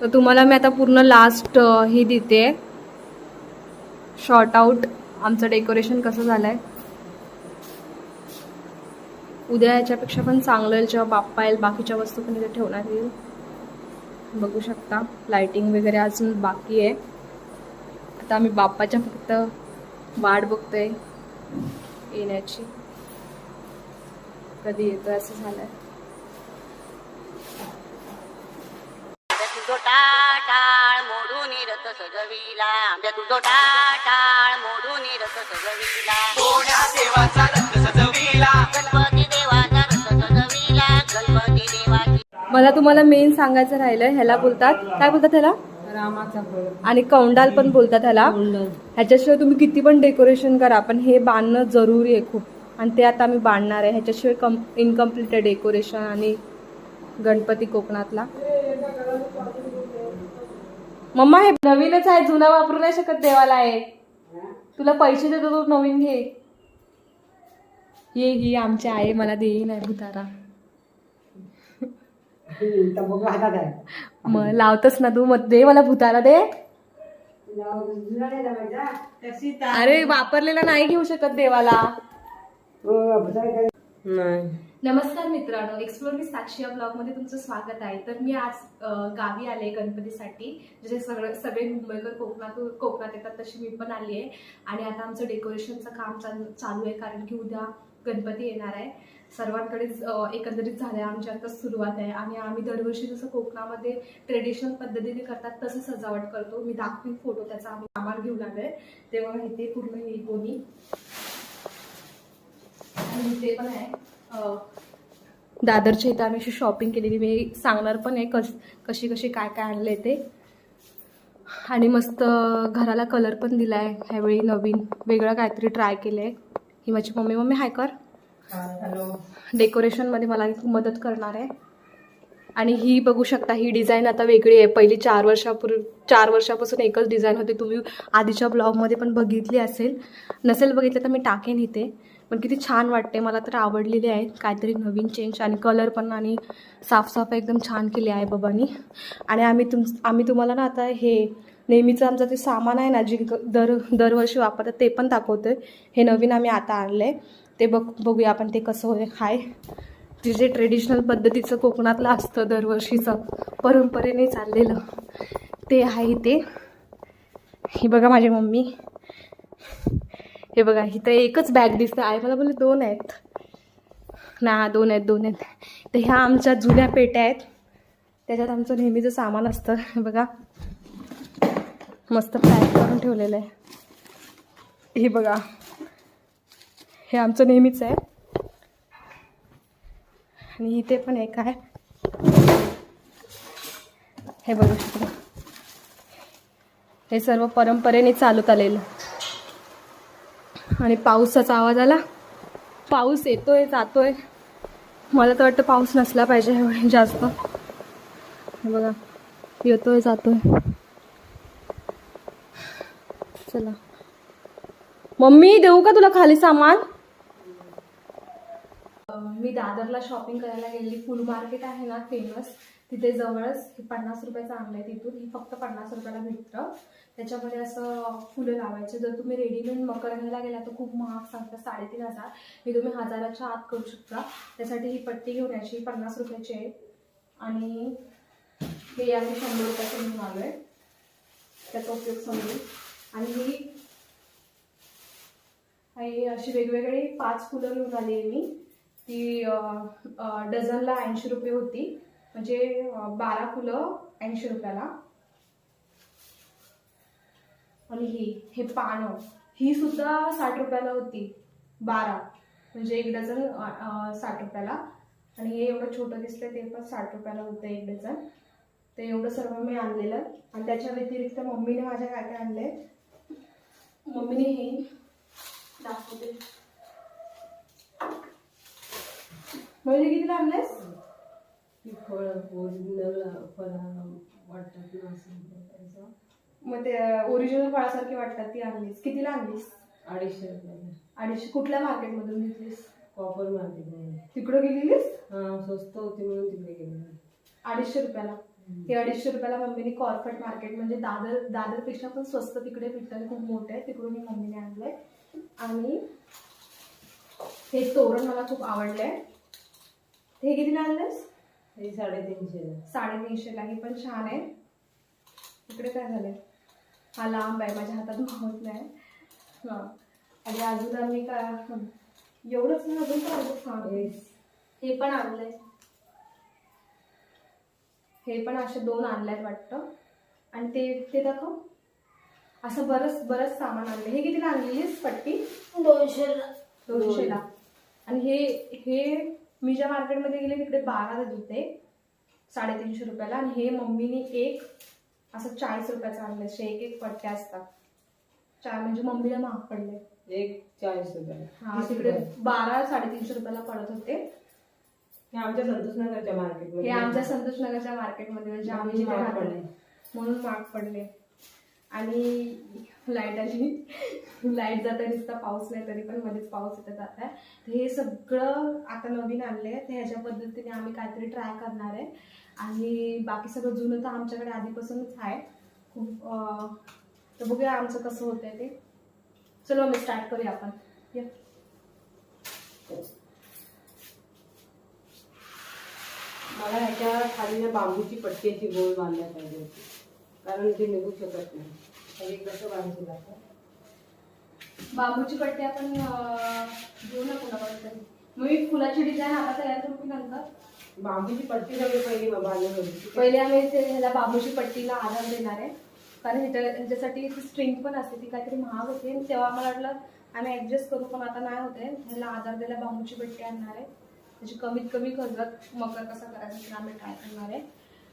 तर तुम्हाला मी आता पूर्ण लास्ट ही देते. शॉर्ट आउट आमचं डेकोरेशन कसं झालंय? उद्या याच्यापेक्षा पण चांगलं येईल जेव्हा बाप्पा येईल बाकीच्या वस्तू पण इथे ठेवण्यात येईल. बघू शकता. लाइटिंग वगैरे अजून बाकी आहे. आता आम्ही बाप्पाच्या फक्त वाट बघतोय येण्याची. कधी येतोय असं झालंय. तुझो टाटाळ मोडून रथ सजविला. आंब्या तुझो टाटाळ मोडून रथ सजविला. कोण्या देवाचा रथ सजविला. गणपती देवाचा रथ सजविला. गणपती देवाची मला तुम्हाला मेन सांगायचं राहिलं ह्याला बोलतात. काय बोलतात ह्याला? रामाचा आणि कौंडाल पण बोलतात ह्याला. ह्याच्याशिवाय तुम्ही किती पण डेकोरेशन करा पण हे बांधणं जरुरी आहे खूप. आणि ते आता आम्ही बांधणार आहे. ह्याच्याशिवाय कम इनकम्प्लीट आहे डेकोरेशन आणि गणपती कोकणातला. मम्मा हे नवीनच आहे जुना वापरू नाही शकत देवाला आहे तुला पैसे देतो तो नवीन घे. ये ही आमची आई मला देई नाही भुतारा. मग लावतच ना तू मग दे मला भुतारा दे. जुना नाही लावायचा अरे वापरलेला नाही घेऊ शकत देवाला. तो भुताई काय- नाही. नमस्कार मित्रांनो एक्सप्लोर मी साक्षी या ब्लॉगमध्ये तुमचं स्वागत आहे. तर मी आज गावी आले गणपतीसाठी. म्हणजे जसे सगळे सगळे मुंबईकर कोकणात कोकणात येतात तशी मी पण आली आहे. आणि आता आमचं डेकोरेशनचं काम चालू चालू आहे कारण की उद्या गणपती येणार आहे. सर्वांकडेच एकंदरीत झालं आहे आमची आता सुरुवात आहे. आणि आम्ही दरवर्षी जसं कोकणामध्ये ट्रेडिशनल पद्धतीने करतात तसं सजावट करतो. मी दाखवीन फोटो त्याचा. आम्ही सामान घेऊन आलो आहे तेव्हा माहिती पूर्ण येईल कोणी. आणि इथे पण आहे. दादरच्या इथं आम्ही अशी शॉपिंग केलेली. मी सांगणार पण आहे कस कशी कशी काय काय आणले ते. आणि मस्त घराला कलर पण दिला आहे ह्यावेळी नवीन. वेगळं काहीतरी ट्राय केलं आहे ही माझी मम्मी मम्मी हाय कर. हॅलो डेकोरेशनमध्ये मला मदत करणार आहे. आणि ही बघू शकता ही डिझाईन आता वेगळी आहे. पहिली चार वर्षापूर्वी चार वर्षापासून एकच डिझाईन होती. तुम्ही आधीच्या ब्लॉगमध्ये पण बघितली असेल. नसेल बघितलं तर मी टाकेन इथे. पण किती छान वाटते मला तर आवडलेली आहे काहीतरी नवीन चेंज आणि कलर पण आणि साफसफाई एकदम छान केली आहे बाबांनी. आणि आम्ही तुम आम्ही तुम्हाला ना आता हे नेहमीचं आमचं ते सामान आहे ना जे ग- दर दरवर्षी वापरतात ते पण दाखवतोय. हे नवीन आम्ही आता आणलं आहे ते बघ बघूया आपण ते कसं होय हाय. ते जे ट्रेडिशनल पद्धतीचं कोकणातलं असतं दरवर्षीचं परंपरेने चाललेलं ते आहे ते. ही बघा माझी मम्मी. हे बघा इथं एकच बॅग दिसतं आहे मला बोलले दोन आहेत. ना दोन आहेत दोन आहेत. तर ह्या आमच्या जुन्या पेट्या आहेत. त्याच्यात आमचं नेहमीचं सामान असतं. हे बघा. मस्त पॅक करून ठेवलेलं आहे. हे बघा. हे आमचं नेहमीच आहे. आणि इथे पण एक आहे. हे बघू. शकतो हे सर्व परंपरेने चालत आलेलं. आणि पावसाचा आवाज आला. पाऊस येतोय जातोय. मला तर वाटतं पाऊस नसला पाहिजे जास्त. बघा येतोय जातोय. चला. मम्मी देऊ का तुला खाली सामान? मी दादरला शॉपिंग करायला गेली. फुल मार्केट आहे ना फेमस तिथे जवळच हे पन्नास रुपयाचं आणलंय तिथून. ही फक्त पन्नास रुपयाला भेटतं. त्याच्यामध्ये असं फुलं लावायचे. जर तुम्ही रेडीमेड मकर घ्यायला गेला तर खूप महाग सांगता साडेतीन हजार. हे तुम्ही हजाराच्या आत करू शकता. त्यासाठी ही पट्टी घेऊन यायची पन्नास रुपयाची आहे. आणि हे आम्ही शंभर रुपयाचं घेऊन आलो आहे. त्याचा उपयोग समजून. आणि ही अशी वेगवेगळी पाच फुलं घेऊन आली आहे मी. ती डझनला ऐंशी रुपये होती. म्हणजे बारा फुलं ऐंशी रुपयाला. आणि ही हे पानं ही सुद्धा साठ रुपयाला होती. बारा. म्हणजे एक डझन साठ रुपयाला. आणि हे एवढं छोटं दिसतंय ते पण साठ रुपयाला होतं एक डझन. ते एवढं सर्व मी आणलेलं. आणि त्याच्या व्यतिरिक्त मम्मीने माझ्या काय काय आणले मम्मीने हे दाखवते. म्हणजे कितीला आणलेस ती फळं ओरिजिनल फळं वाटतात ना असं त्याचं. मग ते ओरिजिनल फळासारखी वाटतात ती आणलीस. कितीला आणलीस? अडीचशे रुपयाला. अडीचशे. कुठल्या मार्केटमधून घेतलीस? कॉपर मार्केट तिकडं गेलेलीस? हा स्वस्त होती म्हणून तिकडे गेले अडीचशे रुपयाला. हे अडीचशे रुपयाला मम्मीने कॉर्पेट मार्केट म्हणजे दादर दादरपेक्षा पण स्वस्त तिकडे भेटतं खूप मोठे आहे. तिकडून मी मम्मीने आणलंय. आणि हे तोरण मला खूप आवडलंय. हे कितीला आणलंयस? हे साडेतीनशे साडेतीनशेला हे पण छान आहे. इकडे काय झालंय? हा लांब आहे. माझ्या हातात मावत नाही. हां. आणि अजून आम्ही काय हं. एवढंच ना अजून काय अजून हां हे पण आणलंय. हे पण असे दोन आणल्यात वाटतं. आणि ते ते दाखव. असं बरंच बरंच सामान आणलं हे कितीला आणलेलीस पट्टी? दोनशेला दोनशेला आणि हे हे मी ज्या मार्केटमध्ये गेले तिकडे बारा देत होते. साडेतीनशे रुपयाला. आणि हे मम्मीने एक असं चाळीस रुपयाचं आणलं. असे एक एक पट्ट्या असतात. चार म्हणजे मम्मीला महाग पडले. एक चाळीस रुपये हा तिकडे बारा साडेतीनशे रुपयाला पडत होते. हे आमच्या संतोषनगरच्या मार्केट हे आमच्या संतोष नगरच्या मार्केटमध्ये म्हणजे आम्ही जिथे. म्हणून महाग पडले. आणि लाइट आली. लाइट जाता दिसता पाऊस नाही तरी पण मध्येच पाऊस येतं जात आहे. तर हे सगळं आता नवीन आणलं आहे तर ह्याच्या पद्धतीने आम्ही काहीतरी ट्राय करणार आहे. आणि बाकी सगळं जुनं तर आमच्याकडे आधीपासूनच आहे. खूप तर बघूया आमचं कसं होतंय ते. चलो मी स्टार्ट करूया आपण. या. मला ह्याच्या खाली ना बांबूची पट्टी अशी गोल बांधल्या पाहिजे होती. कारण ते निघू शकत नाही. हे कसं बांधू लागतं? बांबूची पट्टी आपण घेऊ ना कुणाकडे मी फुलाची डिझाईन आता तयार करू की नंतर? बांबूची पट्टी सगळी पहिली बांधून होती. पहिले आम्ही ते ह्याला बांबूची पट्टीला आधार देणार आहे. कारण ह्याच्या ह्याच्यासाठी स्ट्रिंग पण असते ती काहीतरी महाग होते. तेव्हा मला वाटलं आम्ही ॲडजस्ट करू पण आता नाही होते ह्याला आधार द्यायला बांबूची पट्टी आणणार आहे. त्याची कमीत कमी खर्चात मकर कसा करायचा आम्ही ट्राय करणार आहे.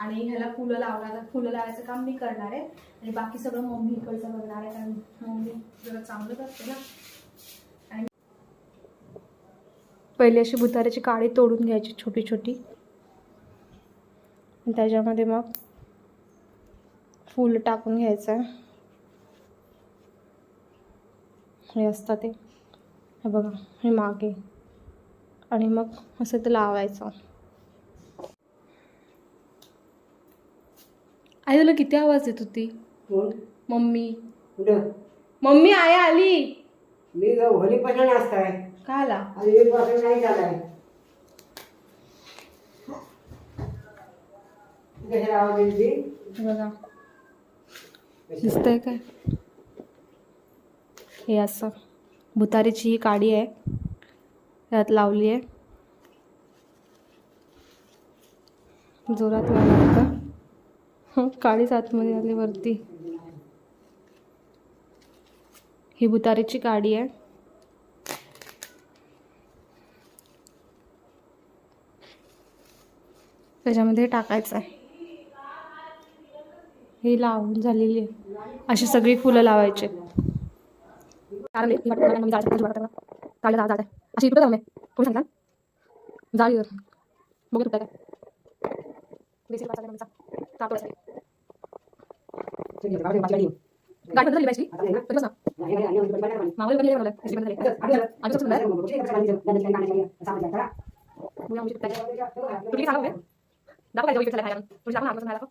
आणि ह्याला फुलं लावणार फुलं लावायचं काम मी करणार आहे. आणि बाकी सगळं मम्मी इकडचं बघणार आहे कारण मम्मी जरा चांगलंच करते ना. आणि पहिले अशी भुताऱ्याची काळी तोडून घ्यायची छोटी छोटी. त्याच्यामध्ये मग फूल टाकून घ्यायचं आहे. हे असतं ते. हे बघा हे मागे. आणि मग असं ते लावायचं. आई तुला किती आवाज येत होती? कोण? मम्मी. कुठं? मम्मी आया आली. मी होलीपासून असताय. काय आला? आणि एक पासून नाही झालाय. कशाला आवाज येते हे बघा. दिसतंय काय? हे असं. भुतारीची ही काडी आहे. त्यात लावली आहे. जोरात लावला काळीच आतमध्ये आली वरती. ही भुतारीची काडी आहे. त्याच्यामध्ये टाकायचं आहे. ही लावून झालेली आहे. अशी सगळी फुलं लावायची अशी इकडे जाऊ कोणी सांगितलं? जाळीवर. बघू तुला काय? तापच नाही गाडी बदलली पाहिजे ना मावळे बदलले मला आज कसं बदललं तुम्ही सांगा दाखवा पाहिजे विचारला काय तुम्ही सांगा आजपासून खायला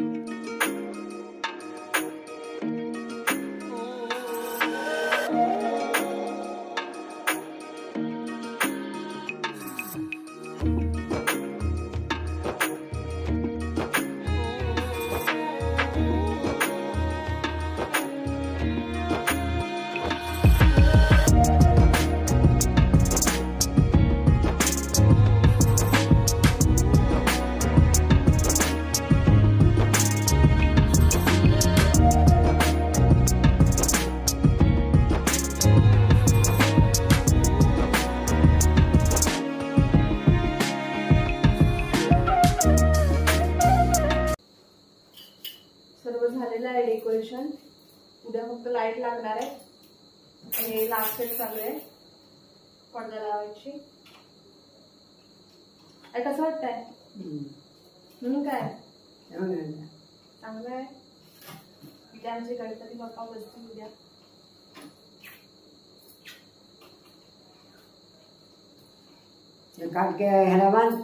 ना डेकोरेशन उद्या फक्त लाइट लागणार आहे. आणि हे लास्ट सेट चालू आहे. पडदा लावायची. अरे कसं वाटतंय? म्हणून काय? चांगलं आहे. उद्या आमचे गणपती बाप्पा बसतील उद्या. काटके ह्याला बांध.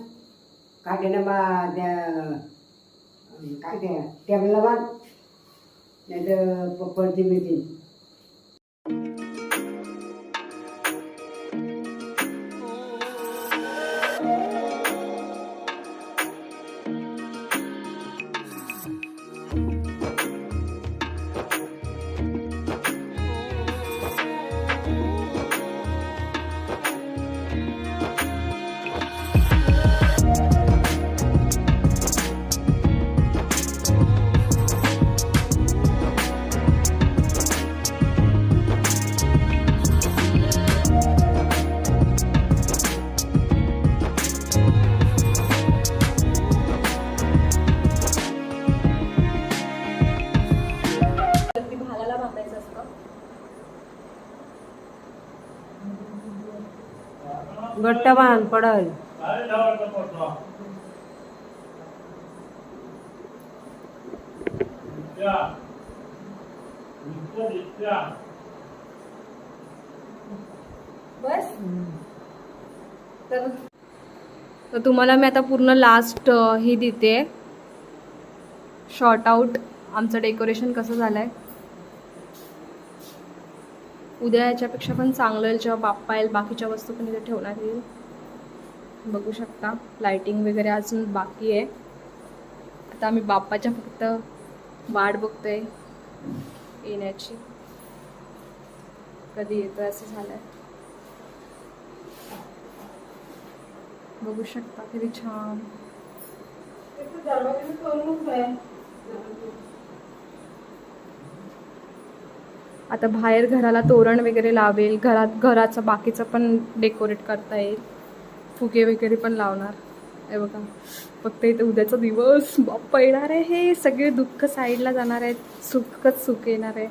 काटेनं बा त्या काय ते टेबलला बांध. नाही तर पडते बिळते घट्ट बांध पडल. बस. तर तर तुम्हाला मी आता पूर्ण लास्ट ही देते. शॉर्ट आउट आमचं डेकोरेशन कसं झालं आहे उद्या याच्यापेक्षा पण चांगलं येईल जेव्हा बाप्पा येईल बाकीच्या वस्तू पण इथे ठेवण्यात येईल. बघू शकता. लाइटिंग वगैरे अजून बाकी आहे. आता आम्ही बाप्पाच्या फक्त वाट बघतोय येण्याची. कधी येतो असं झालंय. बघू शकता किती छान. आता बाहेर घराला तोरण वगैरे लावेल घरात घराचं बाकीचं पण डेकोरेट करता येईल. फुगे वगैरे पण लावणार. हे बघा फक्त इथे उद्याचा दिवस. बाप्पा येणार आहे हे सगळे दुःख साईडला जाणार आहेत. सुखच सुख येणार आहे.